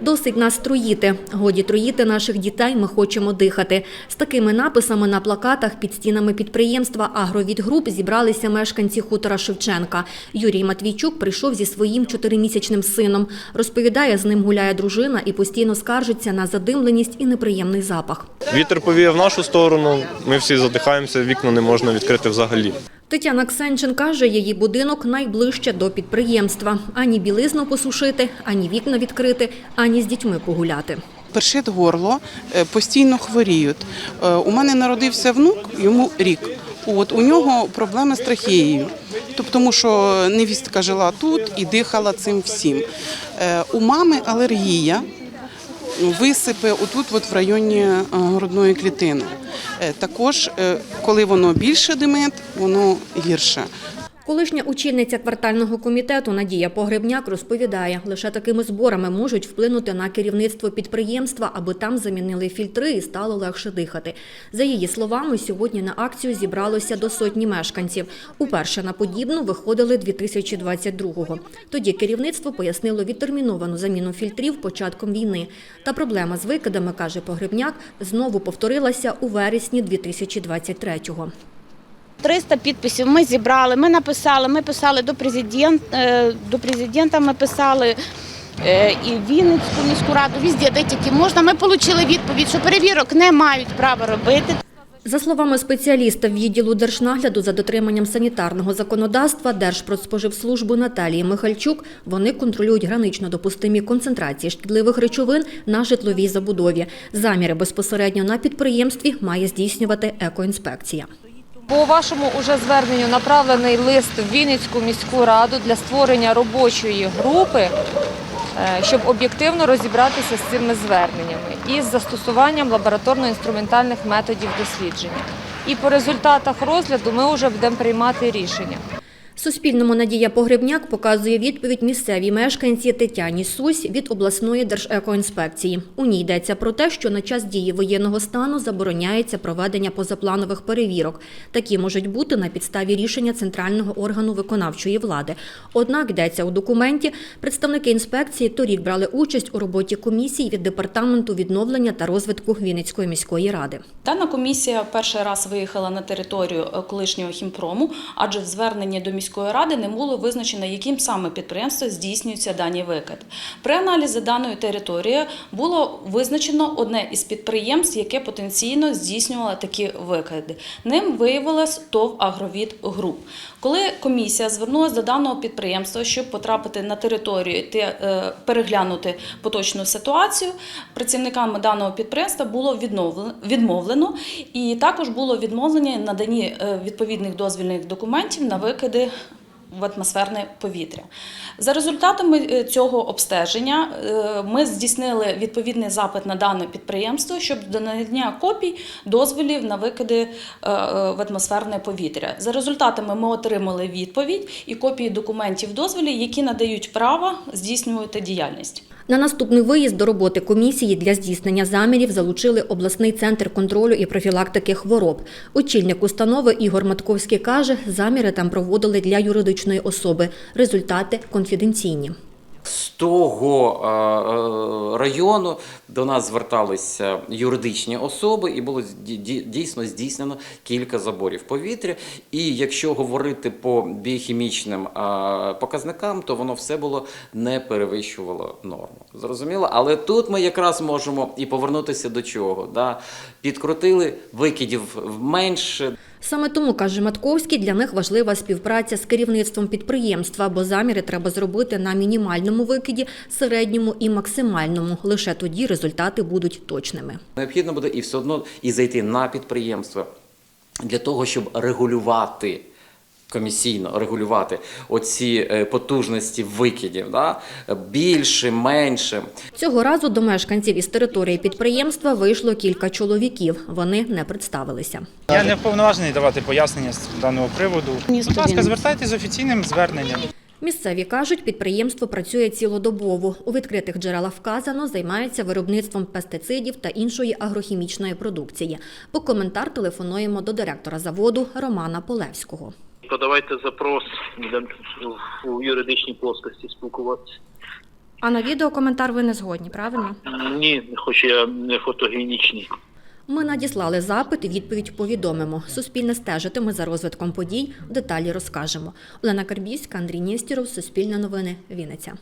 Досить нас труїти. Годі труїти наших дітей. Ми хочемо дихати. З такими написами на плакатах під стінами підприємства «Агровідгруп» зібралися мешканці хутора Шевченка. Юрій Матвійчук прийшов зі своїм чотиримісячним сином. Розповідає, з ним гуляє дружина і постійно скаржиться на задимленість і неприємний запах. Вітер повіє в нашу сторону. Ми всі задихаємося, вікна не можна відкрити взагалі. Тетяна Ксенчин каже, її будинок найближче до підприємства. Ані білизну посушити, ані вікна відкрити, ані з дітьми погуляти. першит горло, е, постійно хворіють. Е, У мене народився внук, йому рік. От у нього проблеми з трахеєю, тобто, тому що невістка жила тут і дихала цим всім. Е, У мами алергія. Висипи отут, от в районі грудної клітини. Е, Також, е, коли воно більше димить, воно гірше. Колишня очільниця квартального комітету Надія Погребняк розповідає, лише такими зборами можуть вплинути на керівництво підприємства, аби там замінили фільтри і стало легше дихати. За її словами, сьогодні на акцію зібралося до сотні мешканців. Уперше на подібну виходили 2022-го. Тоді керівництво пояснило відтерміновану заміну фільтрів початком війни. Та проблема з викидами, каже Погребняк, знову повторилася у вересні 2023-го. 300 підписів ми зібрали, ми написали, ми писали до президента, до президента ми писали е, і Вінницьку міську раду, везде, де тільки можна. Ми отримали відповідь, що перевірок не мають права робити. За словами спеціаліста відділу Держнагляду за дотриманням санітарного законодавства Держпродспоживслужби Наталії Михальчук, вони контролюють гранично допустимі концентрації шкідливих речовин на житловій забудові. Заміри безпосередньо на підприємстві має здійснювати екоінспекція. По вашому уже зверненню направлений лист в Вінницьку міську раду для створення робочої групи, е, щоб об'єктивно розібратися з цими зверненнями із застосуванням лабораторно-інструментальних методів дослідження. І по результатах розгляду ми вже будемо приймати рішення. Суспільному Надія Погребняк показує відповідь місцевій мешканці Тетяні Сусь від обласної держекоінспекції. У ній йдеться про те, що на час дії воєнного стану забороняється проведення позапланових перевірок. Такі можуть бути на підставі рішення центрального органу виконавчої влади. Однак йдеться у документі, представники інспекції торік брали участь у роботі комісії від департаменту відновлення та розвитку Вінницької міської ради. Дана комісія перший раз виїхала на територію е, колишнього хімпрому, адже в зверненні до міської ради не було визначено, яким саме підприємством здійснюються дані викиди. При аналізі даної території було визначено одне із підприємств, яке потенційно здійснювало такі викиди. Ним виявилось ТОВ Агровід Груп. Коли комісія звернулася до даного підприємства, щоб потрапити на територію та е, переглянути поточну ситуацію, працівниками даного підприємства було відмовлено, і також було відмовлення наданні е, відповідних дозвільних документів на викиди. В атмосферне повітря. За результатами е, цього обстеження е, ми здійснили відповідний запит на дане підприємство щоб до надання копій дозволів на викиди е, в атмосферне повітря. За результатами ми отримали відповідь і копії документів дозволів, які надають право здійснювати діяльність. На наступний виїзд до роботи комісії для здійснення замірів залучили обласний центр контролю і профілактики хвороб. Очільник установи Ігор Матковський каже, заміри там проводили для юридичної особи. Результати конфіденційні. З того е, е, району до нас зверталися юридичні особи, і було ді- ді- дійсно здійснено кілька заборів повітря. І якщо говорити по біохімічним е, показникам, то воно все було не перевищувало норму. Зрозуміло? Але тут ми якраз можемо і повернутися до чого. Да? Підкрутили викидів менше. Саме тому, каже Матковський, для них важлива співпраця з керівництвом підприємства, бо заміри треба зробити на мінімальному викиді, середньому і максимальному. Лише тоді результати будуть точними. Необхідно буде і все одно і зайти на підприємство для того, щоб регулювати. Комісійно регулювати оці е, потужності викидів, да? більше, менше. Цього разу до мешканців із території підприємства вийшло кілька чоловіків. Вони не представилися. Я не вповноважений давати пояснення з даного приводу. Будь ласка, звертайтеся з офіційним зверненням. Місцеві кажуть, підприємство працює цілодобово. У відкритих джерелах вказано, займається виробництвом пестицидів та іншої агрохімічної продукції. По коментар телефонуємо до директора заводу Романа Полевського. Подавайте запрос будемо у юридичній плоскості спілкуватися. А на відео коментар ви не згодні, правильно? Ні, хоч я не фотогенічний. Ми надіслали запит і відповідь повідомимо. Суспільне стежитиме за розвитком подій, деталі розкажемо. Олена Карбівська, Андрій Нєстіров, Суспільне новини, Вінниця.